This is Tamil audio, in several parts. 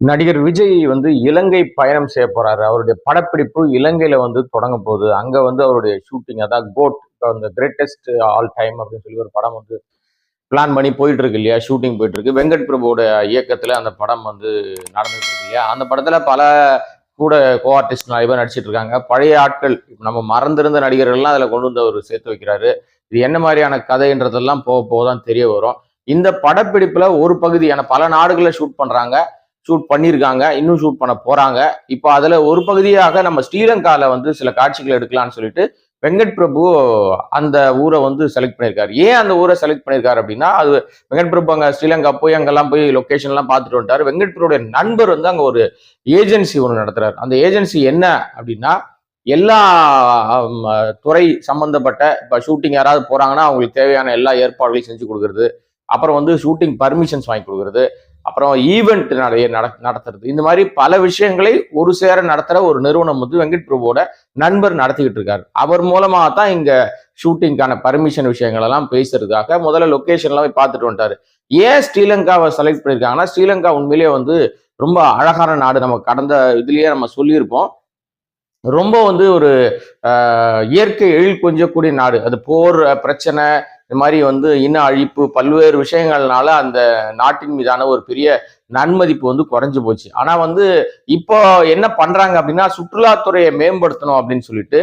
நடிகர் விஜய் வந்து இலங்கை பயணம் செய்ய போறாரு. அவருடைய படப்பிடிப்பு இலங்கையில வந்து தொடங்க போகுது. அங்க வந்து அவருடைய ஷூட்டிங் அதான் கோட் அந்த கிரேட்டஸ்ட் ஆல் டைம் அப்படின்னு சொல்லி ஒரு படம் வந்து பிளான் பண்ணி போயிட்டு இருக்கு இல்லையா? ஷூட்டிங் போயிட்டு இருக்கு. வெங்கட் பிரபுவோட இயக்கத்துல அந்த படம் வந்து நடந்துட்டு இருக்கு இல்லையா? அந்த படத்துல பல கூட கோ ஆர்டிஸ்ட் நிறைய பேர் நடிச்சிட்டு இருக்காங்க. பழைய ஆட்கள் நம்ம மறந்திருந்த நடிகர்கள்லாம் அதில் கொண்டு வந்து அவர் சேர்த்து வைக்கிறாரு. இது என்ன மாதிரியான கதைன்றதெல்லாம் போக போக தான் தெரிய வரும். இந்த படப்பிடிப்புல ஒரு பகுதியான பல நாடுகளில் ஷூட் பண்றாங்க. ஷூட் பண்ணியிருக்காங்க இன்னும் ஷூட் பண்ண போறாங்க. இப்போ அதுல ஒரு பகுதியாக நம்ம ஸ்ரீலங்கால வந்து சில காட்சிகள் எடுக்கலாம்னு சொல்லிட்டு வெங்கட் பிரபு அந்த ஊரை வந்து செலக்ட் பண்ணியிருக்காரு ஏன் அந்த ஊரை செலக்ட் பண்ணியிருக்காரு அப்படின்னா அது வெங்கட் பிரபு அங்கே ஸ்ரீலங்கா போய் அங்கெல்லாம் போய் லொக்கேஷன்லாம் பார்த்துட்டு வந்துட்டார். வெங்கட் பிரபுடைய நண்பர் வந்து அங்கே ஒரு ஏஜென்சி ஒன்று நடத்துறாரு. அந்த ஏஜென்சி என்ன அப்படின்னா எல்லா துறை சம்பந்தப்பட்ட இப்போ ஷூட்டிங் யாராவது போகிறாங்கன்னா அவங்களுக்கு தேவையான எல்லா ஏற்பாடுகளையும் செஞ்சு கொடுக்குறது. அப்புறம் வந்து ஷூட்டிங் பர்மிஷன்ஸ் வாங்கி கொடுக்குறது. அப்புறம் ஈவெண்ட் நிறைய நடத்துறது. இந்த மாதிரி பல விஷயங்களை ஒரு சேர நடத்துகிற ஒரு நிறுவனம் வந்து வெங்கட் பிரபுவோட நண்பர் நடத்திக்கிட்டு இருக்காரு. அவர் மூலமாக தான் இங்கே ஷூட்டிங்கான பர்மிஷன் விஷயங்கள் எல்லாம் பேசுறதுக்காக முதல்ல லொக்கேஷன்லாம் போய் பார்த்துட்டு வந்துட்டாரு. ஏன் ஸ்ரீலங்காவை செலக்ட் பண்ணியிருக்காங்கன்னா ஸ்ரீலங்கா உண்மையிலேயே வந்து ரொம்ப அழகான நாடு. நம்ம கடந்த இதுலேயே நம்ம சொல்லியிருப்போம். ரொம்ப வந்து ஒரு இயற்கை எழில் கொஞ்சக்கூடிய நாடு. அது போர் பிரச்சனை இந்த மாதிரி வந்து இன அழிப்பு பல்வேறு விஷயங்கள்னால அந்த நாட்டின் மீதான ஒரு பெரிய நன்மதிப்பு வந்து குறைஞ்சு போச்சு. ஆனா வந்து இப்போ என்ன பண்றாங்க அப்படின்னா சுற்றுலாத்துறையை மேம்படுத்தணும் அப்படின்னு சொல்லிட்டு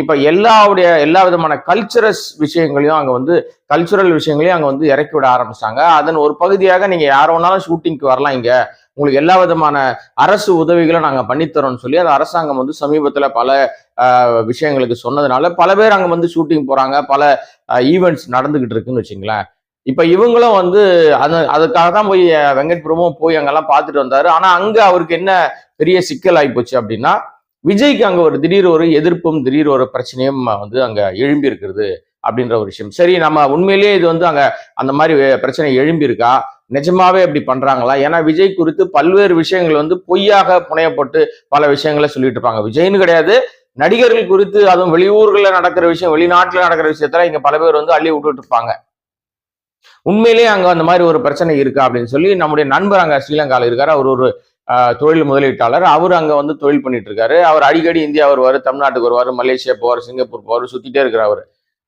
இப்போ எல்லாவுடைய எல்லா விதமான கல்ச்சரஸ் விஷயங்களையும் அங்கே வந்து கல்ச்சுரல் விஷயங்களையும் அங்கே வந்து இறக்கி விட ஆரம்பிச்சாங்க அதன் ஒரு பகுதியாக நீங்கள் யார் வேணாலும் ஷூட்டிங்க்கு வரலாம் இங்கே. உங்களுக்கு எல்லா விதமான அரசு உதவிகளும் நாங்கள் பண்ணித்தரோம்னு சொல்லி அந்த அரசாங்கம் வந்து சமீபத்தில் பல விஷயங்களுக்கு சொன்னதுனால பல பேர் அங்கே வந்து ஷூட்டிங் போகிறாங்க பல ஈவெண்ட்ஸ் நடந்துக்கிட்டு இருக்குன்னு வச்சுங்களேன். இப்போ இவங்களும் வந்து அது அதுக்காக தான் போய் வெங்கட் பிரபுவும் போய் அங்கெல்லாம் பார்த்துட்டு வந்தார். ஆனால் அங்கே அவருக்கு என்ன பெரிய சிக்கல் ஆகிப்போச்சு அப்படின்னா விஜய்க்கு அங்க ஒரு திடீர் ஒரு எதிர்ப்பும் திடீர் ஒரு பிரச்சனையும் வந்து அங்க எழும்பி இருக்கிறது அப்படின்ற ஒரு விஷயம். சரி நம்ம உண்மையிலேயே இது வந்து அங்க அந்த மாதிரி பிரச்சனை எழும்பி இருக்கா நிஜமாவே அப்படி பண்றாங்களா? ஏன்னா விஜய் குறித்து பல்வேறு விஷயங்கள் வந்து பொய்யாக புனையப்பட்டு பல விஷயங்களை சொல்லிட்டு இருப்பாங்க. விஜய்னு கிடையாது நடிகர்கள் குறித்து அதுவும் வெளியூர்களில் நடக்கிற விஷயம் வெளிநாட்டுல நடக்கிற விஷயத்துல இங்க பல பேர் வந்து அள்ளி விட்டுட்டு இருப்பாங்க. உண்மையிலேயே அங்க அந்த மாதிரி ஒரு பிரச்சனை இருக்கா அப்படின்னு சொல்லி நம்முடைய நண்பர் அங்க ஸ்ரீலங்கால இருக்காரு. அவர் ஒரு தொழில் முதலீட்டாளர். அவர் அங்கே வந்து தொழில் பண்ணிட்டு இருக்காரு அவர் அடிக்கடி இந்தியா வருவார் தமிழ்நாட்டுக்கு வருவார் மலேசியா போவார் சிங்கப்பூர் போவார் சுத்திட்டே இருக்கிறார் அவர்.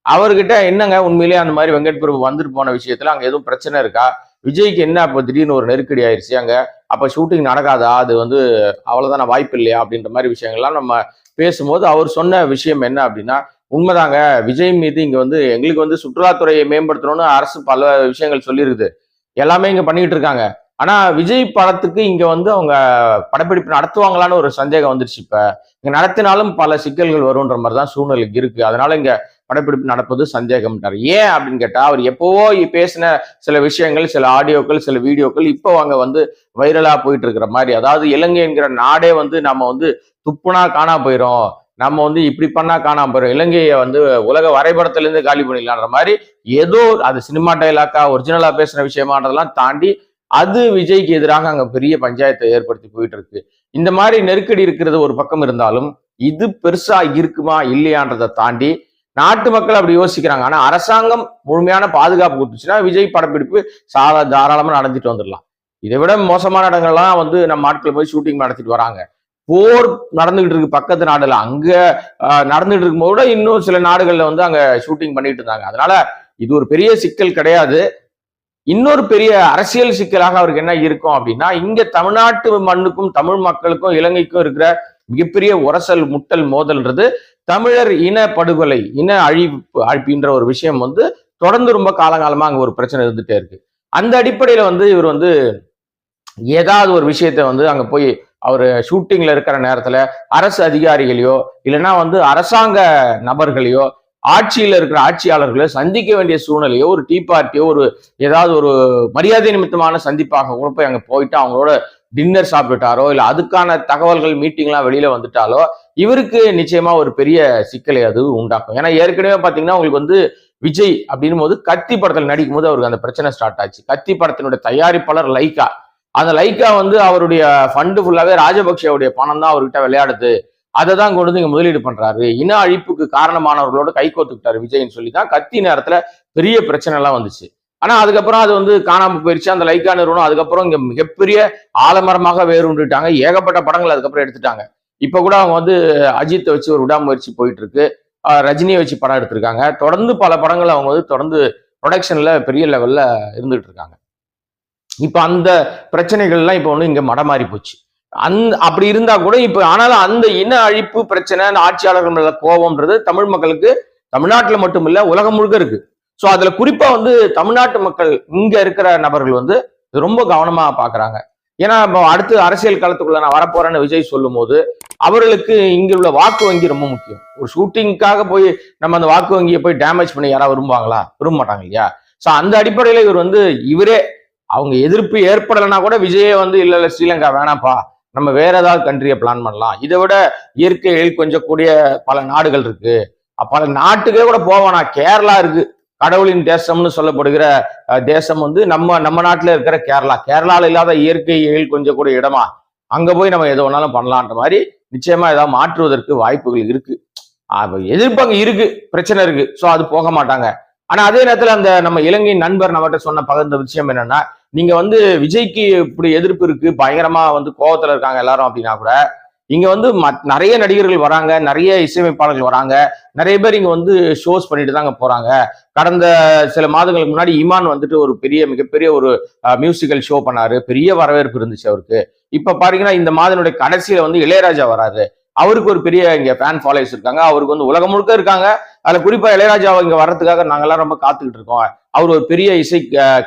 அவர்கிட்ட என்னங்க உண்மையிலேயே அந்த மாதிரி வெங்கட் பிரபு வந்துட்டு போன விஷயத்துல அங்கே எதுவும் பிரச்சனை இருக்கா? விஜய்க்கு என்ன அப்போ திடீர்னு ஒரு நெருக்கடி ஆயிடுச்சு அங்கே? அப்போ ஷூட்டிங் நடக்காதா? அது வந்து அவ்வளோதான வாய்ப்பு இல்லையா? அப்படின்ற மாதிரி விஷயங்கள்லாம் நம்ம பேசும்போது அவர் சொன்ன விஷயம் என்ன அப்படின்னா உண்மைதாங்க விஜய் மீது இங்கே வந்து எங்களுக்கு வந்து சுற்றுலாத்துறையை மேம்படுத்தணும்னு அரசு பல விஷயங்கள் சொல்லியிருக்குது. எல்லாமே இங்கே பண்ணிக்கிட்டு இருக்காங்க. ஆனா விஜய் படத்துக்கு இங்க வந்து அவங்க படப்பிடிப்பு நடத்துவாங்களான்னு ஒரு சந்தேகம் வந்துருச்சு இப்ப. இங்க நடத்தினாலும் பல சிக்கல்கள் வரும்ன்ற மாதிரி தான் சூழ்நிலை இருக்கு. அதனால இங்க படப்பிடிப்பு நடப்பது சந்தேகம்ட்டார் ஏன் அப்படின்னு கேட்டா அவர் எப்போவோ பேசின சில விஷயங்கள் சில ஆடியோக்கள் சில வீடியோக்கள் இப்போ அங்க வந்து வைரலா போயிட்டு இருக்கிற மாதிரி. அதாவது இலங்கை என்கிற நாடே வந்து நம்ம வந்து துப்புனா காணா போயிடும் நம்ம வந்து இப்படி பண்ணா காணாம போயிடும் இலங்கையை வந்து உலக வரைபடத்துல இருந்து காலி பண்ணிடலான்ற மாதிரி ஏதோ அது சினிமா டைலாக்கா ஒரிஜினலா பேசுன விஷயமான்றதெல்லாம் தாண்டி அது விஜய்க்கு எதிராக அங்க பெரிய பஞ்சாயத்தை ஏற்படுத்தி போயிட்டு இருக்கு இந்த மாதிரி நெருக்கடி இருக்கிறது ஒரு பக்கம் இருந்தாலும் இது பெருசா இருக்குமா இல்லையான்றதை தாண்டி நாட்டு மக்கள் அப்படி யோசிக்கிறாங்க. ஆனா அரசாங்கம் முழுமையான பாதுகாப்பு கொடுத்துச்சுன்னா விஜய் படப்பிடிப்பு சாதா தாராளமா நடந்துட்டு வந்துடலாம். இதை விட மோசமான இடங்கள்லாம் வந்து நம்ம ஆட்கள் போய் ஷூட்டிங் நடத்திட்டு வராங்க. போர் நடந்துகிட்டு இருக்கு பக்கத்து நாடுல. அங்க நடந்துட்டு இருக்கும்போது கூட இன்னும் சில நாடுகள்ல வந்து அங்க ஷூட்டிங் பண்ணிட்டு இருந்தாங்க. அதனால இது ஒரு பெரிய சிக்கல் கிடையாது. இன்னொரு பெரிய அரசியல் சிக்கலாக அவருக்கு என்ன இருக்கும் அப்படின்னா இங்க தமிழ்நாட்டு மண்ணுக்கும் தமிழ் மக்களுக்கும் இலங்கைக்கும் இருக்கிற மிகப்பெரிய உரசல் முட்டல் மோதல்ன்றது தமிழர் இன படுகொலை இன அழிப்பு அழிப்புன்ற ஒரு விஷயம் வந்து தொடர்ந்து ரொம்ப காலகாலமா அங்க ஒரு பிரச்சனை இருந்துட்டே இருக்கு. அந்த அடிப்படையில வந்து இவர் வந்து ஏதாவது ஒரு விஷயத்த வந்து அங்க போய் அவர் ஷூட்டிங்ல இருக்கிற நேரத்துல அரசு அதிகாரிகளையோ இல்லைன்னா வந்து அரசாங்க நபர்களையோ ஆட்சியில் இருக்கிற ஆட்சியாளர்களை சந்திக்க வேண்டிய சூழ்நிலையோ ஒரு டீ பார்ட்டியோ ஒரு ஏதாவது ஒரு மரியாதை நிமித்தமான சந்திப்பாக கூட போய் அங்கே போயிட்டு அவங்களோட டின்னர் சாப்பிட்டுட்டாரோ இல்லை அதுக்கான தகவல்கள் மீட்டிங்லாம் வெளியில வந்துட்டாலோ இவருக்கு நிச்சயமா ஒரு பெரிய சிக்கலை அது உண்டாக்கும். ஏன்னா ஏற்கனவே பார்த்தீங்கன்னா உங்களுக்கு வந்து விஜய் அப்படின்னும் போது கத்தி படத்தில் நடிக்கும் போது அவருக்கு அந்த பிரச்சனை ஸ்டார்ட் ஆச்சு. கத்தி படத்தினுடைய தயாரிப்பாளர் லைக்கா அந்த லைக்கா வந்து அவருடைய ஃபண்டு ஃபுல்லாவே ராஜபக்சேவுடைய பணம் தான் அவர்கிட்ட விளையாடுது. அதை தான் கொண்டு வந்து இங்க முதலீடு பண்றாரு. இன அழிப்புக்கு காரணமானவர்களோட கை கோத்துக்கிட்டாரு விஜய்னு சொல்லி தான் கத்தி நேரத்துல பெரிய பிரச்சனை எல்லாம் வந்துச்சு. ஆனா அதுக்கப்புறம் அது வந்து காணாம போயிருச்சு. அந்த லைக்கா நிறுவனம் அதுக்கப்புறம் இங்க மிகப்பெரிய ஆலமரமாக வேறுண்டுட்டாங்க ஏகப்பட்ட படங்கள் அதுக்கப்புறம் எடுத்துட்டாங்க. இப்ப கூட அவங்க வந்து அஜித்தை வச்சு ஒரு விடாமுயற்சி போயிட்டு இருக்கு ரஜினியை வச்சு படம் எடுத்திருக்காங்க. தொடர்ந்து பல படங்கள் அவங்க வந்து தொடர்ந்து ப்ரொடக்ஷன்ல பெரிய லெவல்ல இருந்துட்டு இருக்காங்க. இப்ப அந்த பிரச்சனைகள்லாம் இப்ப வந்து இங்க மடமாறி போச்சு. அந்த அப்படி இருந்தா கூட இப்ப ஆனாலும் அந்த இன அழிப்பு பிரச்சனை அந்த ஆட்சியாளர்கள் மேல கோபம்ன்றது தமிழ் மக்களுக்கு தமிழ்நாட்டுல மட்டும் இல்ல உலகம் முழுக்க இருக்கு. ஸோ அதுல குறிப்பா வந்து தமிழ்நாட்டு மக்கள் இங்க இருக்கிற நபர்கள் வந்து ரொம்ப கவனமா பாக்குறாங்க. ஏன்னா இப்போ அடுத்து அரசியல் களத்துக்குள்ள நான் வரப்போறேன்னு விஜய் சொல்லும் போது அவர்களுக்கு இங்க உள்ள வாக்கு வங்கி ரொம்ப முக்கியம். ஒரு ஷூட்டிங்காக போய் நம்ம அந்த வாக்கு வங்கியை போய் டேமேஜ் பண்ணி யாராவது விரும்புவாங்களா? விரும்ப மாட்டாங்க இல்லையா? சோ அந்த அடிப்படையில இவர் வந்து இவரே அவங்க எதிர்ப்பு ஏற்படலைன்னா கூட விஜயே வந்து இல்ல இல்ல ஸ்ரீலங்கா வேணாப்பா நம்ம வேற ஏதாவது கண்ட்ரியை பிளான் பண்ணலாம். இதை விட இயற்கையில் கொஞ்சம் கூடிய பல நாடுகள் இருக்கு. பல நாட்டுக்கே கூட போவானா கேரளா இருக்கு. கடவுளின் தேசம்னு சொல்லப்படுகிற தேசம் வந்து நம்ம நம்ம நாட்டில் இருக்கிற கேரளா. கேரளால இல்லாத இயற்கையில் கொஞ்சம் கூட இடமா. அங்க போய் நம்ம எது வேணாலும் பண்ணலான்ற மாதிரி நிச்சயமா ஏதாவது மாற்றுவதற்கு வாய்ப்புகள் இருக்கு. அப்ப எதிர்ப்பு அங்க இருக்கு. பிரச்சனை இருக்கு. ஸோ அது போக மாட்டாங்க. ஆனா அதே நேரத்துல அந்த நம்ம இலங்கை நண்பர் நம்மகிட்ட சொன்ன பகிர்ந்த விஷயம் என்னன்னா நீங்க வந்து விஜய்க்கு இப்படி எதிர்ப்பு இருக்கு பயங்கரமா வந்து கோவத்துல இருக்காங்க எல்லாரும் அப்படின்னா கூட இங்க வந்து மத்- நிறைய நடிகர்கள் வராங்க நிறைய இசையமைப்பாளர்கள் வராங்க நிறைய பேர் இங்க வந்து ஷோஸ் பண்ணிட்டு தாங்க போறாங்க. கடந்த சில மாதங்களுக்கு முன்னாடி இமான் வந்துட்டு ஒரு பெரிய மிகப்பெரிய ஒரு மியூசிக்கல் ஷோ பண்ணாரு. பெரிய வரவேற்பு இருந்துச்சு அவருக்கு. இப்ப பாத்தீங்கன்னா இந்த மாதனுடைய கடைசியில வந்து இளையராஜா வராரு. அவருக்கு ஒரு பெரிய இங்க ஃபேன் ஃபாலோவர்ஸ் இருக்காங்க. அவருக்கு வந்து உலகம் முழுக்க இருக்காங்க. அதுல குறிப்பா இளையராஜா இங்க வர்றதுக்காக நாங்கெல்லாம் ரொம்ப காத்துக்கிட்டு இருக்கோம். அவர் ஒரு பெரிய இசை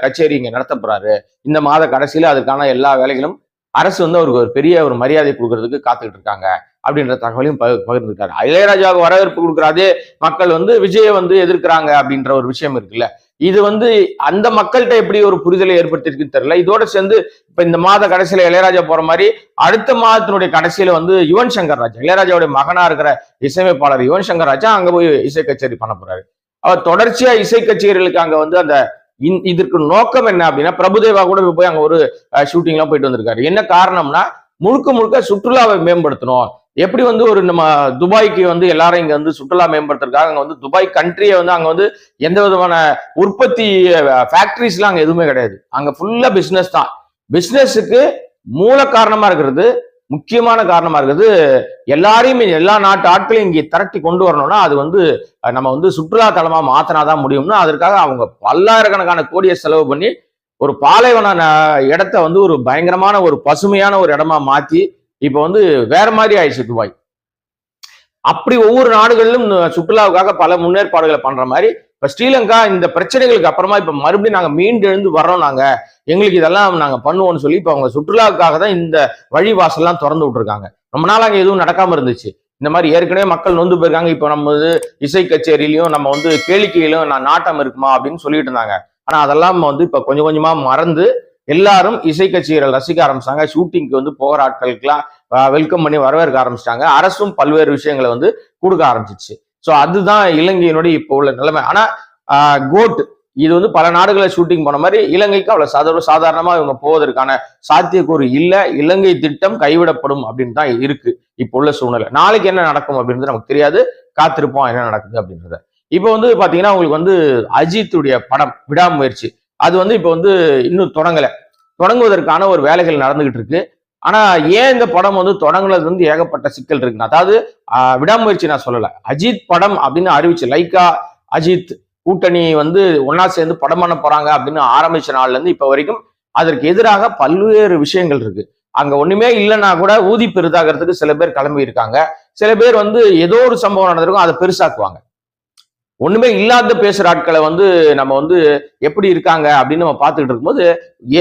கச்சேரி இங்கே நடத்த போறாரு இந்த மாத கடைசியில அதுக்கான எல்லா வேலைகளும் அரசு வந்து அவருக்கு ஒரு பெரிய ஒரு மரியாதை கொடுக்கறதுக்கு காத்துக்கிட்டு இருக்காங்க அப்படின்ற தகவலையும் பகிர்ந்துருக்காரு. இளையராஜாவுக்கு வரவேற்பு கொடுக்குறாதே மக்கள் வந்து விஜயை வந்து எதிர்க்கிறாங்க அப்படின்ற ஒரு விஷயம் இருக்குல்ல. இது வந்து அந்த மக்கள்கிட்ட எப்படி ஒரு புரிதலை ஏற்படுத்திருக்குன்னு தெரியல. இதோட சேர்ந்து இப்ப இந்த மாத கடைசியில இளையராஜா போற மாதிரி அடுத்த மாதத்தினுடைய கடைசியில வந்து யுவன் சங்கர் ராஜா இளையராஜாவுடைய மகனா இருக்கிற இசையமைப்பாளர் யுவன் சங்கர் ராஜா அங்க போய் இசை கச்சேரி பண்ண போறாரு. அவர் தொடர்ச்சியா இசை கச்சேரிகளுக்கு அங்க வந்து அந்த இந்- இதற்கு நோக்கம் என்ன அப்படின்னா பிரபுதேவா கூட போய் அங்க ஒரு ஷூட்டிங் எல்லாம் போயிட்டு வந்திருக்காரு. என்ன காரணம்னா முழுக்க முழுக்க சுற்றுலாவை மேம்படுத்தணும். எப்படி வந்து ஒரு நம்ம துபாய்க்கு வந்து எல்லாரும் இங்க வந்து சுற்றுலா மேம்படுத்துறதுக்காக அங்க வந்து துபாய் கண்ட்ரியை வந்து அங்க வந்து எந்த விதமான உற்பத்தி ஃபேக்டரிஸ்லாம் அங்க எதுவுமே கிடையாது. அங்க ஃபுல்லா பிசினஸ் தான். பிசினஸுக்கு மூல காரணமா இருக்கிறது முக்கியமான காரணமா இருக்குது எல்லாரையும் எல்லா நாட்டு ஆட்களையும் இங்கே திரட்டி கொண்டு வரணும்னா அது வந்து நம்ம வந்து சுற்றுலா தலமா மாத்தினாதான் முடியும்னா அதற்காக அவங்க பல்லாயிரக்கணக்கான கோடியை செலவு பண்ணி ஒரு பாலைவன இடத்த வந்து ஒரு பயங்கரமான ஒரு பசுமையான ஒரு இடமா மாத்தி இப்ப வந்து வேற மாதிரி ஆயிடுச்சு துபாய். அப்படி ஒவ்வொரு நாடுகளிலும் சுற்றுலாவுக்காக பல முன்னேற்பாடுகளை பண்ற மாதிரி இப்ப ஸ்ரீலங்கா இந்த பிரச்சனைகளுக்கு அப்புறமா இப்ப மறுபடியும் நாங்க மீண்டு எழுந்து வர்றோம் நாங்க. எங்களுக்கு இதெல்லாம் நாங்க பண்ணுவோம்னு சொல்லி இப்ப அவங்க சுற்றுலாவுக்காக தான் இந்த வழிவாசல்லாம் திறந்து விட்டுருக்காங்க. ரொம்ப நாள் அங்க எதுவும் நடக்காம இருந்துச்சு. இந்த மாதிரி ஏற்கனவே மக்கள் நொந்து போயிருக்காங்க. இப்போ நம்ம வந்து இசை கச்சேரியிலையும் நம்ம வந்து கேளிக்கையிலும் நான் நாட்டம் இருக்குமா அப்படின்னு சொல்லிட்டு இருந்தாங்க. ஆனா அதெல்லாம் வந்து இப்ப கொஞ்சம் கொஞ்சமா மறந்து எல்லாரும் இசை கச்சேரிகள் ரசிக்க ஆரம்பிச்சாங்க. ஷூட்டிங்க்கு வந்து போகிற ஆட்களுக்கெல்லாம் வெல்கம் பண்ணி வரவேற்க ஆரம்பிச்சிட்டாங்க. அரசும் பல்வேறு விஷயங்களை வந்து கொடுக்க ஆரம்பிச்சிச்சு. ஸோ அதுதான் இலங்கையினுடைய இப்போ உள்ள நிலைமை. ஆனா கோட் இது வந்து பல நாடுகளை ஷூட்டிங் போன மாதிரி இலங்கைக்கு அவ்வளவு சாதாரண சாதாரணமா இவங்க போவதற்கான சாத்தியக்கூறு இல்ல. இலங்கை திட்டம் கைவிடப்படும் அப்படின்னு தான் இருக்கு இப்போ உள்ள சூழ்நிலை. நாளைக்கு என்ன நடக்கும் அப்படின்றது நமக்கு தெரியாது. காத்திருப்போம் என்ன நடக்குது அப்படின்றத. இப்போ வந்து பாத்தீங்கன்னா உங்களுக்கு வந்து அஜித்துடைய படம் விடாமுயற்சி. அது வந்து இப்போ வந்து இன்னும் தொடங்கல. தொடங்குவதற்கான ஒரு வேலைகள் நடந்துகிட்டு இருக்கு. ஆனா ஏன் இந்த படம் வந்து தொடங்குனது வந்து ஏகப்பட்ட சிக்கல் இருக்குன்னா அதாவது ஆஹ், விடாமுயற்சி நான் சொல்லல. அஜித் படம் அப்படின்னு அறிவிச்சு லைக்கா அஜித் கூட்டணி வந்து ஒன்னா சேர்ந்து படம் பண்ண போறாங்க அப்படின்னு ஆரம்பிச்ச நாள்ல இருந்து இப்ப வரைக்கும் அதற்கு எதிராக பல்வேறு விஷயங்கள் இருக்கு. அங்க ஒண்ணுமே இல்லைன்னா கூட ஊதி பெரிதாகிறதுக்கு சில பேர் கிளம்பி இருக்காங்க சில பேர் வந்து ஏதோ ஒரு சம்பவம் நடந்திருக்கும் அதை பெருசாக்குவாங்க. ஒண்ணுமே இல்லாத பேசுற ஆட்களை வந்து நம்ம வந்து எப்படி இருக்காங்க அப்படின்னு நம்ம பார்த்துக்கிட்டு இருக்கும்போது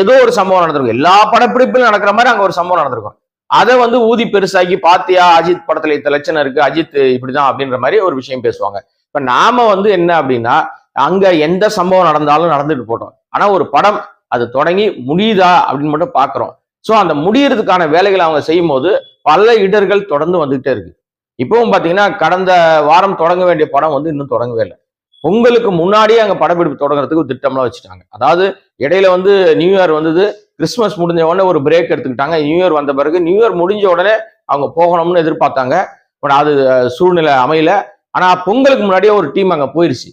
ஏதோ ஒரு சம்பவம் நடந்திருக்கும். எல்லா படப்பிடிப்பிலும் நடக்கிற மாதிரி அங்க ஒரு சம்பவம் நடந்திருக்கும். அதை வந்து ஊதி பெருசாக்கி பாத்தியா அஜித் படத்துல இத்த லட்சணம் இருக்கு அஜித் இப்படிதான் அப்படின்ற மாதிரி ஒரு விஷயம் பேசுவாங்க. இப்ப நாம வந்து என்ன அப்படின்னா அங்க எந்த சம்பவம் நடந்தாலும் நடந்துட்டு போட்டோம். ஆனா ஒரு படம் அது தொடங்கி முடியுதா அப்படின்னு மட்டும் பாக்குறோம் சோ அந்த முடியறதுக்கான வேலைகளை அவங்க செய்யும் போது பல இடர்கள் தொடர்ந்து வந்துகிட்டே இருக்கு. இப்பவும் பார்த்தீங்கன்னா கடந்த வாரம் தொடங்க வேண்டிய படம் வந்து இன்னும் தொடங்கவே இல்லை. பொங்கலுக்கு முன்னாடியே அங்கே படப்பிடிப்பு தொடங்குறதுக்கு ஒரு திட்டம்லாம் வச்சுட்டாங்க. அதாவது இடையில வந்து நியூ இயர் வந்தது கிறிஸ்மஸ் முடிஞ்ச உடனே ஒரு பிரேக் எடுத்துக்கிட்டாங்க. நியூ இயர் வந்த பிறகு நியூ இயர் முடிஞ்ச உடனே அவங்க போகணும்னு எதிர்பார்த்தாங்க. பட் அது சூழ்நிலை அமையல. ஆனால் பொங்கலுக்கு முன்னாடியே ஒரு டீம் அங்கே போயிருச்சு.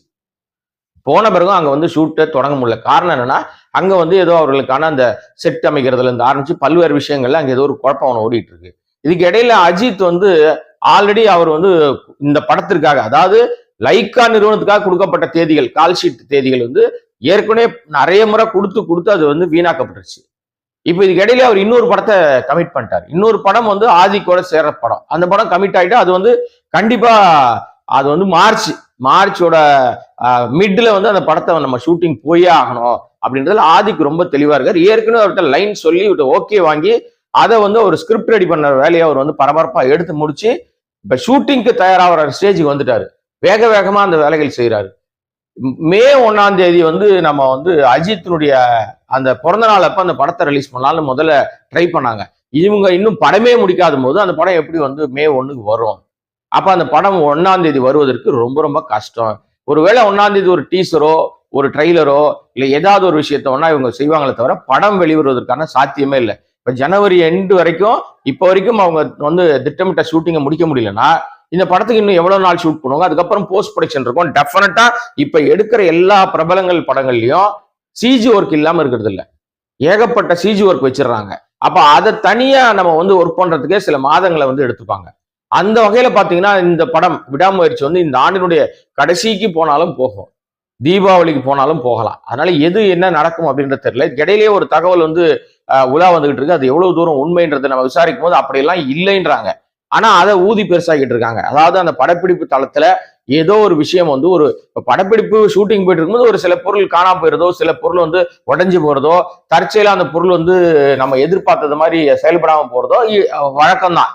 போன பிறகும் அங்கே வந்து ஷூட்டை தொடங்க முடியல. காரணம் என்னன்னா அங்கே வந்து ஏதோ அவர்களுக்கான அந்த செட் அமைக்கிறதுல இருந்து ஆரம்பிச்சு பல்வேறு விஷயங்கள்ல அங்கே ஏதோ ஒரு குழப்பம் அவனை ஓடிட்டு இருக்கு. இதுக்கு இடையில அஜித் வந்து ஆல்ரெடி அவர் வந்து இந்த படத்திற்காக அதாவது லைக்கா நிறுவனத்துக்காக கொடுக்கப்பட்ட தேதிகள் கால் ஷீட் தேதிகள் வந்து ஏற்கனவே நிறைய முறை கொடுத்து கொடுத்து அது வந்து வீணாக்கப்பட்டுருச்சு. இப்போ இதுக்கு இடையில அவர் இன்னொரு படத்தை கமிட் பண்ணிட்டார். இன்னொரு படம் வந்து ஆதிக்கோட சேர்ற படம். அந்த படம் கமிட் ஆயிட்டு அது வந்து கண்டிப்பா அது வந்து மார்ச் மார்ச்சோட மிட்ல வந்து அந்த படத்தை நம்ம ஷூட்டிங் போயே ஆகணும் அப்படின்றதுல ஆதிக்கு ரொம்ப தெளிவா இருக்காரு. ஏற்கனவே அவர்கிட்ட லைன் சொல்லி ஓகே வாங்கி அதை வந்து ஒரு ஸ்கிரிப்ட் ரெடி பண்ண வேலையை அவர் வந்து பரபரப்பா எடுத்து முடிச்சு இப்ப ஷூட்டிங்க்கு தயாராகிற ஸ்டேஜுக்கு வந்துட்டாரு. வேக வேகமா அந்த வேலைகள் செய்யறாரு மே ஒன்னாம் தேதி வந்து நம்ம வந்து அஜித்தினுடைய அந்த பிறந்த நாள் அப்ப அந்த படத்தை ரிலீஸ் பண்ணலாம்னு முதல்ல ட்ரை பண்ணாங்க. இவங்க இன்னும் படமே முடிக்காத போது அந்த படம் எப்படி வந்து மே ஒண்ணுக்கு வரும்? அப்ப அந்த படம் ஒன்னாம் தேதி வருவதற்கு ரொம்ப ரொம்ப கஷ்டம். ஒருவேளை ஒன்னாம் தேதி ஒரு டீசரோ ஒரு ட்ரெய்லரோ இல்ல ஏதாவது ஒரு விஷயத்த ஒன்னா இவங்க செய்வாங்களே தவிர படம் வெளிவருவதற்கான சாத்தியமே இல்லை. இப்போ ஜனவரி எண்டு வரைக்கும் இப்போ வரைக்கும் அவங்க வந்து திட்டமிட்ட ஷூட்டிங்கை முடிக்க முடியலன்னா இந்த படத்துக்கு இன்னும் எவ்வளவு நாள் ஷூட் பண்ணுவாங்க? அதுக்கப்புறம் போஸ்ட் ப்ரொடக்ஷன் இருக்கும். டெஃபினட்டா இப்ப எடுக்கிற எல்லா பிரபலங்கள் படங்கள்லயும் சிஜி ஒர்க் இல்லாம இருக்கிறது இல்ல. ஏகப்பட்ட சிஜி ஒர்க் வச்சிடுறாங்க. அப்ப அதை தனியா நம்ம வந்து ஒர்க் பண்றதுக்கே சில மாதங்களை வந்து எடுத்துப்பாங்க. அந்த வகையில பாத்தீங்கன்னா இந்த படம் விடாமுயற்சி வந்து இந்த ஆண்டினுடைய கடைசிக்கு போனாலும் போகும். தீபாவளிக்கு போனாலும் போகலாம். அதனால எது என்ன நடக்கும் அப்படின்றது தெரியல. இடையிலேயே ஒரு தகவல் வந்து உலா வந்துகிட்டு இருக்கு. அது எவ்வளவு தூரம் உண்மைன்றதை நம்ம விசாரிக்கும் போது அப்படியெல்லாம் இல்லைன்றாங்க. ஆனா அதை ஊதி பெருசாக்கிட்டு இருக்காங்க. அதாவது அந்த படப்பிடிப்பு தளத்துல ஏதோ ஒரு விஷயம் வந்து ஒரு படப்பிடிப்பு ஷூட்டிங் போயிட்டு இருக்கும்போது ஒரு சில பொருள் காணாம போயிருதோ சில பொருள் வந்து உடஞ்சி போறதோ தற்செயலா அந்த பொருள் வந்து நம்ம எதிர்பார்த்தது மாதிரி செயல்படாம போறதோ வழக்கம்தான்.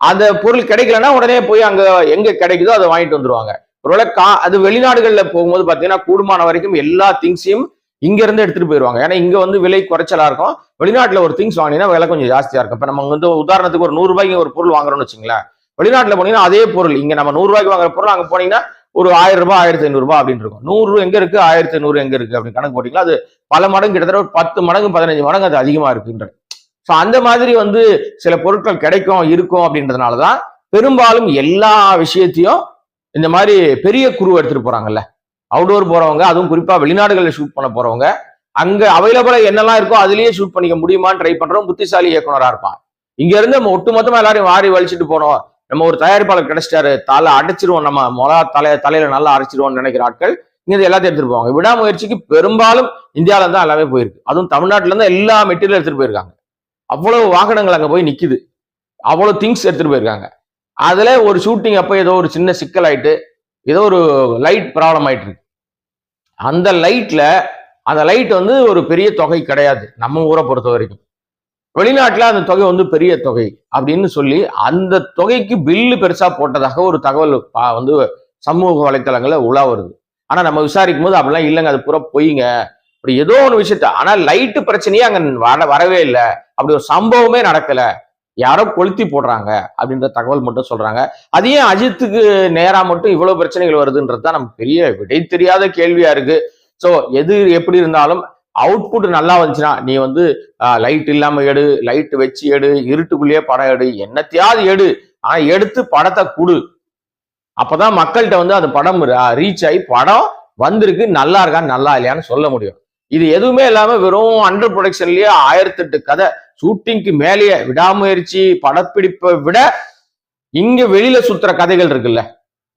அந்த பொருள் கிடைக்கலன்னா உடனே போய் அங்க எங்க கிடைக்குதோ அதை வாங்கிட்டு வந்துருவாங்க. ஒருவேளை கா அது வெளிநாடுகள்ல போகும்போது பாத்தீங்கன்னா கூடுமான வரைக்கும் எல்லா திங்ஸையும் இங்க இருந்து எடுத்துட்டு போயிருவாங்க. ஏன்னா இங்க வந்து விலை குறைச்சலா இருக்கும். வெளிநாட்டுல ஒரு திங்ஸ் வாங்கினீங்கன்னா விலை கொஞ்சம் ஜாஸ்தியா இருக்கும். இப்ப நம்ம வந்து உதாரணத்துக்கு ஒரு நூறு ரூபாய்க்கு ஒரு பொருள் வாங்குறோம்னு வச்சுங்களேன் வெளிநாட்டுல போனீங்கன்னா அதே பொருள். இங்க நம்ம நூறு ரூபாய்க்கு வாங்குற பொருள் அங்க போனீங்கன்னா ஒரு ஆயிரம் ரூபாய் ஆயிரத்தி ஐநூறு ரூபாய் அப்படின்னு இருக்கும். நூறு எங்க இருக்கு? ஆயிரத்தி ஐநூறு எங்க இருக்கு? அப்படின்னு கணக்கு போட்டீங்கன்னா அது பல மடங்கு கிட்டத்தட்ட ஒரு பத்து மடங்கு பதினஞ்சு மடங்கு அது அதிகமா இருக்குன்ற ஸோ அந்த மாதிரி வந்து சில பொருட்கள் கிடைக்கும் இருக்கும் அப்படின்றதுனாலதான் பெரும்பாலும் எல்லா விஷயத்தையும் இந்த மாதிரி பெரிய குரு எடுத்துட்டு போறாங்கல்ல. அவுடோர் போறவங்க அதுவும் குறிப்பா வெளிநாடுகளில் ஷூட் பண்ண போறவங்க அங்க அவைலபிளா என்னெல்லாம் இருக்கோ அதுலயே ஷூட் பண்ணிக்க முடியுமான்னு ட்ரை பண்றோம் புத்திசாலி இயக்குனரா இருப்பான். இங்க இருந்து நம்ம ஒட்டுமொத்தமா எல்லாரையும் வாரி வலிச்சுட்டு போனோம். நம்ம ஒரு தயாரிப்பாளர் கிடைச்சிட்டாரு தலை அடைச்சிருவோம் நம்ம மொளா தலை தலையில நல்லா அரைச்சிருவோம்னு நினைக்கிற ஆட்கள் இங்க இருந்து எல்லாத்தையும் எடுத்துட்டு போவாங்க. விடாமுயற்சிக்கு பெரும்பாலும் இந்தியாவில தான் எல்லாமே போயிருக்கு. அதுவும் தமிழ்நாட்டுல இருந்து எல்லா மெட்டீரியல் எடுத்துட்டு போயிருக்காங்க. அவ்வளவு வாகனங்கள் அங்க போய் நிக்குது. அவ்வளவு திங்ஸ் எடுத்துட்டு போயிருக்காங்க. அதில் ஒரு ஷூட்டிங் அப்போ ஏதோ ஒரு சின்ன சிக்கல் ஆயிட்டு ஏதோ ஒரு லைட் ப்ராப்ளம் ஆயிட்டு இருக்கு. அந்த லைட்டில் அந்த லைட் வந்து ஒரு பெரிய தொகை கிடையாது நம்ம ஊரை பொறுத்த வரைக்கும். வெளிநாட்டில் அந்த தொகை வந்து பெரிய தொகை அப்படின்னு சொல்லி அந்த தொகைக்கு பில்லு பெருசாக போட்டதாக ஒரு தகவல் பா- வந்து சமூக வலைத்தளங்களில் உலா வருது. ஆனால் நம்ம விசாரிக்கும் போது அப்படிலாம் இல்லைங்க அது பூரா பொய்ங்க. அப்படி ஏதோ ஒரு விஷயத்த ஆனால் லைட்டு பிரச்சனையே அங்கே வர வரவே இல்லை. அப்படி ஒரு சம்பவமே நடக்கலை. யாரோ கொளுத்தி போடுறாங்க அப்படின்ற தகவல் மட்டும் சொல்றாங்க. அது ஏன் அஜித்துக்கு நேரா மட்டும் இவ்வளவு பிரச்சனைகள் வருதுன்றது தான் நமக்கு பெரிய விடை தெரியாத கேள்வியா இருக்கு. ஸோ எது எப்படி இருந்தாலும் அவுட்புட் நல்லா வந்துச்சுன்னா நீ வந்து லைட் இல்லாம எடு லைட் வச்சு எடு இருட்டுக்குள்ளேயே படம் எடு என்னத்தையாவது எடு ஆனா எடுத்து படத்தை கொடு. அப்பதான் மக்கள்கிட்ட வந்து அந்த படம் ரீச் ஆகி படம் வந்திருக்கு நல்லா இருக்கா நல்லா இல்லையான்னு சொல்ல முடியும். இது எதுவுமே இல்லாம வெறும் அண்டர் ப்ரொடக்ஷன்லயே ஆயிரத்தெட்டு கதை. ஷூட்டிங்க்கு மேலேயே விடாமுயற்சி படப்பிடிப்பை விட இங்க வெளியில சுத்துற கதைகள் இருக்குல்ல.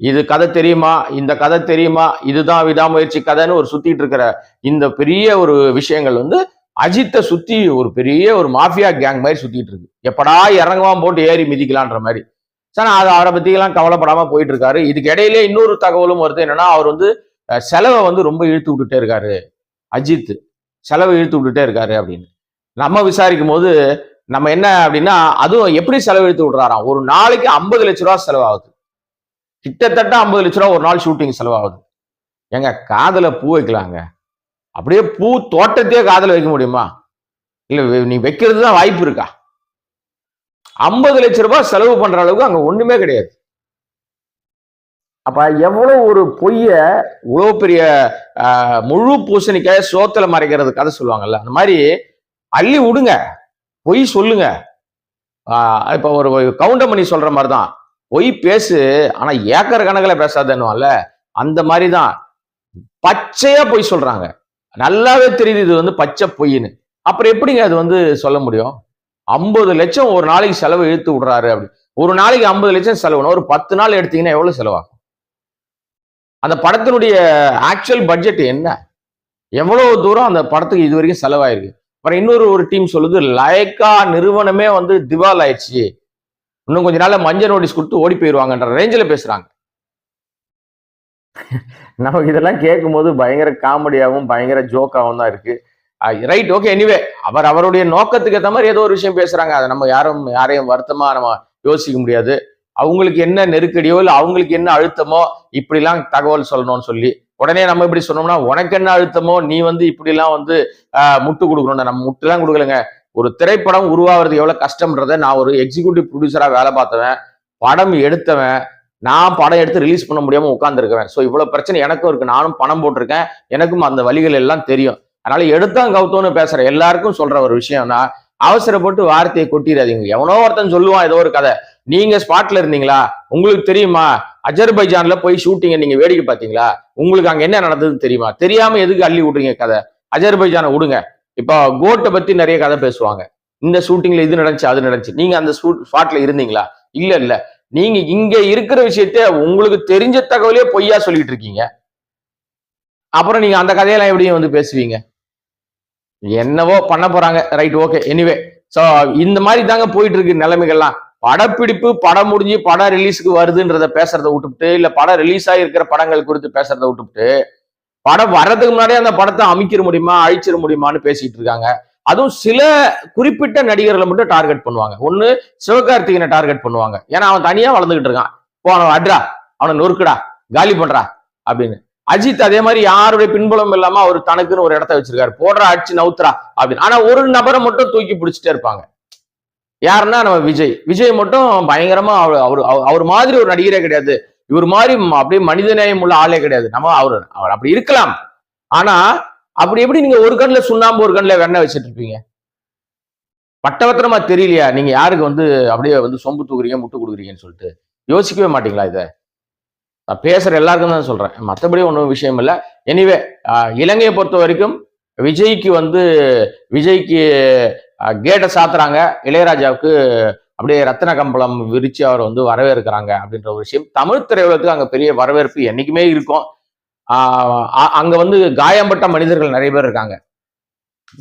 இது கதை தெரியுமா? இந்த கதை தெரியுமா? இதுதான் விடாமுயற்சி கதைன்னு ஒரு சுத்திட்டு இருக்கிற இந்த பெரிய ஒரு விஷயங்கள் வந்து அஜித்தை சுத்தி ஒரு பெரிய ஒரு மாஃபியா கேங் மாதிரி சுத்திட்டு இருக்கு. எப்படா இறங்குவான் போட்டு ஏறி மிதிக்கலான்ற மாதிரி. சார் அது அவரை பத்தியெல்லாம் கவலைப்படாம போயிட்டு இருக்காரு. இதுக்கு இடையிலே இன்னொரு தகவலும் வருது. என்னன்னா அவர் வந்து செலவை வந்து ரொம்ப இழுத்து விட்டுட்டே இருக்காரு. அஜித் செலவு இழுத்து விட்டுட்டே இருக்காரு அப்படின்னு. நம்ம விசாரிக்கும் போது நம்ம என்ன அப்படின்னா அதுவும் எப்படி செலவு இழுத்து விடுறாராம்? ஒரு நாளைக்கு ஐம்பது லட்ச ரூபா செலவாகுது. கிட்டத்தட்ட ஐம்பது லட்ச ரூபா ஒரு நாள் ஷூட்டிங் செலவாகுது. ஏங்க காதல பூ வைக்கலாங்க? அப்படியே பூ தோட்டத்தையே காதல வைக்க முடியுமா? இல்ல நீ வைக்கிறது தான் வாய்ப்பு இருக்கா? ஐம்பது லட்ச ரூபாய் செலவு பண்ற அளவுக்கு அங்க ஒண்ணுமே கிடையாது. அப்போ எவ்வளோ ஒரு பொய்யை இவ்வளோ பெரிய முழு பூசணிக்காய் சோத்துல மறைக்கிறது கதை சொல்லுவாங்கல்ல. அந்த மாதிரி அள்ளி விடுங்க பொய் சொல்லுங்க. இப்போ ஒரு கவுண்டமணி சொல்ற மாதிரி தான் பொய் பேசு ஆனால் ஏக்கர் கணக்கில் பேசாதன்னுவான்ல. அந்த மாதிரி தான் பச்சையா பொய் சொல்றாங்க. நல்லாவே தெரியுது இது வந்து பச்சை பொய்ன்னு. அப்புறம் எப்படிங்க அது வந்து சொல்ல முடியும்? ஐம்பது லட்சம் ஒரு நாளைக்கு செலவு இழுத்து விடுறாரு அப்படி. ஒரு நாளைக்கு ஐம்பது லட்சம் செலவுனா ஒரு பத்து நாள் எடுத்தீங்கன்னா எவ்வளவு செலவாகும்? அந்த படத்தினுடைய ஆக்சுவல் பட்ஜெட் என்ன? எவ்வளவு தூரம் அந்த படத்துக்கு இது வரைக்கும் செலவாயிருக்கு? அப்புறம் இன்னொரு ஒரு டீம் சொல்லுது லைக்கா நிறுவனமே வந்து திவால் ஆயிடுச்சு. இன்னும் கொஞ்ச நாள்ல மஞ்சள் நோட்டீஸ் கொடுத்து ஓடி போயிடுவாங்கன்ற ரேஞ்சில் பேசுறாங்க. நமக்கு இதெல்லாம் கேட்கும்போது பயங்கர காமெடியாகவும் பயங்கர ஜோக்காகவும் தான் இருக்கு. ரைட் ஓகே எனிவே அவர் அவருடைய நோக்கத்துக்கு ஏற்ற மாதிரி ஏதோ ஒரு விஷயம் பேசுறாங்க. அதை நம்ம யாரும் யாரையும் வருத்தமா நம்ம யோசிக்க முடியாது. அவங்களுக்கு என்ன நெருக்கடியோ இல்லை அவங்களுக்கு என்ன அழுத்தமோ இப்படிலாம் தகவல் சொல்லணும்னு சொல்லி உடனே நம்ம இப்படி சொன்னோம்னா உனக்கு என்ன அழுத்தமோ நீ வந்து இப்படிலாம் வந்து முட்டு கொடுக்கணும் நம்ம முட்டுலாம் கொடுக்கலங்க. ஒரு திரைப்படம் உருவாகிறது எவ்வளோ கஷ்டம்ன்றத நான் ஒரு எக்ஸிக்யூட்டிவ் ப்ரொடியூசராக வேலை பார்த்தவன் படம் எடுத்தவன் நான் படம் எடுத்து ரிலீஸ் பண்ண முடியாமல் உட்காந்துருக்கேன் ஸோ இவ்வளோ பிரச்சனை எனக்கும் இருக்குது நானும் பணம் போட்டிருக்கேன். எனக்கும் அந்த வழிகள் எல்லாம் தெரியும். அதனால எடுத்தான் கவுத்தோன்னு பேசுகிற எல்லாருக்கும் சொல்கிற ஒரு விஷயம்னா அவசரப்பட்டு வார்த்தையை கொட்டிடாதீங்க எவனோ ஒருத்தன் சொல்லுவான் ஏதோ ஒரு கதை. நீங்க ஸ்பாட்ல இருந்தீங்களா? உங்களுக்கு தெரியுமா? அஜர்பைஜான்ல போய் ஷூட்டிங்க நீங்க வேடிக்கை பார்த்தீங்களா? உங்களுக்கு அங்க என்ன நடந்ததுன்னு தெரியுமா? தெரியாம எதுக்கு அள்ளி விடுறீங்க கதை? அஜர்பைஜானை விடுங்க. இப்போ கோட்டை பத்தி நிறைய கதை பேசுவாங்க. இந்த ஷூட்டிங்ல இது நடந்துச்சு அது நடந்துச்சு. நீங்க அந்த ஸ்பாட்ல இருந்தீங்களா? இல்ல இல்ல. நீங்க இங்க இருக்கிற விஷயத்த உங்களுக்கு தெரிஞ்ச தகவலே பொய்யா சொல்லிட்டு இருக்கீங்க. அப்புறம் நீங்க அந்த கதையெல்லாம் எப்படியும் வந்து பேசுவீங்க? என்னவோ பண்ண போறாங்க. ரைட் ஓகே எனிவே சோ இந்த மாதிரி தாங்க போயிட்டு இருக்கு நிலைமைகள்லாம். படப்பிடிப்பு படம் முடிஞ்சு படம் ரிலீஸுக்கு வருதுன்றத பேசுறத விட்டுவிட்டு இல்ல படம் ரிலீஸ் ஆகிருக்கிற படங்கள் குறித்து பேசுறத விட்டுவிட்டு படம் வர்றதுக்கு முன்னாடியே அந்த படத்தை அமைக்கிற முடியுமா அழிச்சிட முடியுமான்னு பேசிட்டு இருக்காங்க. அதுவும் சில குறிப்பிட்ட நடிகர்களை மட்டும் டார்கெட் பண்ணுவாங்க. ஒண்ணு சிவகார்த்திகனை டார்கெட் பண்ணுவாங்க. ஏன்னா அவன் தனியா வளர்ந்துகிட்டு இருக்கான். போ அவனை அட்ரா அவனை நொறுக்குடா. காலி பண்றா. அப்படின்னு. அஜித் அதே மாதிரி யாருடைய பின்புலம் இல்லாம அவர் தனக்குன்னு ஒரு இடத்த வச்சிருக்காரு. போடுறா அடிச்சு நவுத்துறா அப்படின்னு. ஆனா ஒரு நபரை மட்டும் தூக்கி பிடிச்சிட்டே இருப்பாங்க. யாருன்னா நம்ம விஜய். விஜய் மட்டும் பயங்கரமா அவர் அவர் அவர் மாதிரி ஒரு நடிகரே கிடையாது. இவர் மாதிரி அப்படியே அப்படியே மனிதநேயம் உள்ள ஆளே கிடையாது. நம்ம அவர் அவர் அப்படி இருக்கலாம். ஆனா அப்படி எப்படி நீங்க ஒரு கண்ணுல சுண்ணாம்பு ஒரு கண்ணில் வெண்ணெய் வச்சிட்டு இருப்பீங்க? பட்டவத்திரமா தெரியலையா? நீங்க யாருக்கு வந்து அப்படியே வந்து சொம்பு தூக்குறீங்க முட்டு கொடுக்குறீங்கன்னு சொல்லிட்டு. யோசிக்கவே மாட்டீங்களா இதை? நான் பேசுகிற எல்லாருக்கும் தான் சொல்கிறேன் மற்றபடி ஒன்றும் விஷயம் இல்லை. எனிவே இலங்கையை பொறுத்த வரைக்கும் விஜய்க்கு வந்து விஜய்க்கு கேட்டை சாத்துறாங்க. இளையராஜாவுக்கு அப்படியே ரத்தின கம்பளம் விரிச்சு அவர் வந்து வரவேற்கிறாங்க அப்படின்ற ஒரு விஷயம். தமிழ் திரையுலகத்துக்கு அங்கே பெரிய வரவேற்பு என்றைக்குமே இருக்கும். அங்கே அ- வந்து காயம்பட்ட மனிதர்கள் நிறைய பேர் இருக்காங்க.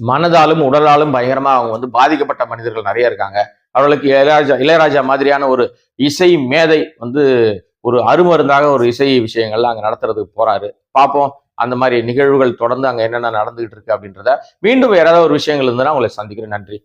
மனதாலும் உடலாலும் பயங்கரமாக அவங்க வந்து பாதிக்கப்பட்ட மனிதர்கள் நிறைய இருக்காங்க. அவர்களுக்கு இளையராஜா இளையராஜா மாதிரியான ஒரு இசை மேதை வந்து ஒரு அருமருந்தாக ஒரு இசை விஷயங்கள்லாம் அங்க நடத்துறதுக்கு போறாரு. பார்ப்போம் அந்த மாதிரி நிகழ்வுகள் தொடர்ந்து அங்க என்னென்ன நடந்துகிட்டு இருக்கு அப்படின்றத. மீண்டும் வேற ஏதாவது ஒரு விஷயங்கள் இருந்ததுன்னா உங்களை சந்திக்கிறேன். நன்றி.